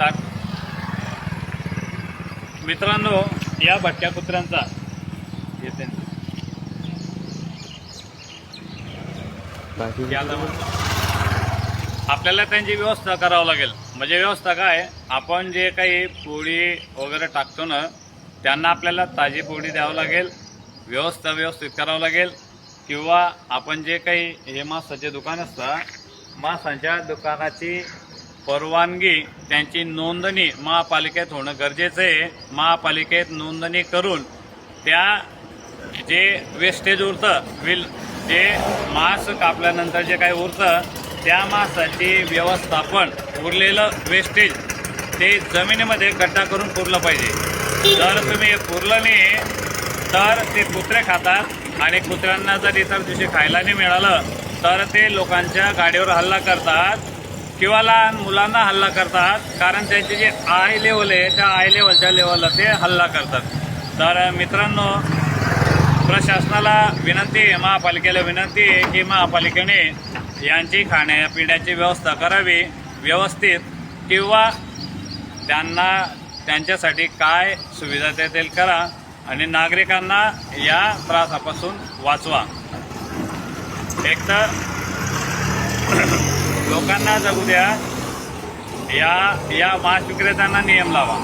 नमस्कार. मित्रांनो या भटक्या कुत्र्यांचा. आपल्याला त्यांची व्यवस्था करावं लागेल. म्हणजे व्यवस्था काय? आपण जे काही पोळी वगैरे टाकतो ना त्यांना आपल्याला ताजी पोळी द्यावं लागेल व्यवस्था व्यवस्थित करावं लागेल. किंवा आपण जे काही हे मासाचे दुकान असतं मासांच्या दुकानाची परवानगी त्यांची नोंदणी महापालिकेत होणं गरजेचं आहे. महापालिकेत नोंदणी करून त्या जे वेस्टेज उरतं विल जे मांस कापल्यानंतर जे काही उरतं त्या मांसाची व्यवस्थापन उरलेलं वेस्टेज ते जमिनीमध्ये गड्डा करून पुरलं पाहिजे. जर तुम्ही पुरलं नाही तर ते कुत्रे खातात आणि कुत्र्यांना जर इतर दिवशी खायला नाही मिळालं तर ते लोकांच्या गाडीवर हल्ला करतात. किंवा लहान मुलांना हल्ला करतात कारण त्यांचे जे आय लेवल आहे त्या आय लेवलच्या लेवलला ते हल्ला करतात. तर मित्रांनो प्रशासनाला विनंती आहे महापालिकेला विनंती आहे की महापालिकेने यांची खाण्यापिण्याची व्यवस्था करावी व्यवस्थित किंवा त्यांना त्यांच्यासाठी काय सुविधा देतील करा आणि नागरिकांना या त्रासापासून वाचवा. एक तर लोकांना जगू द्या. या या मास विक्रेत्यांना नियम लावा.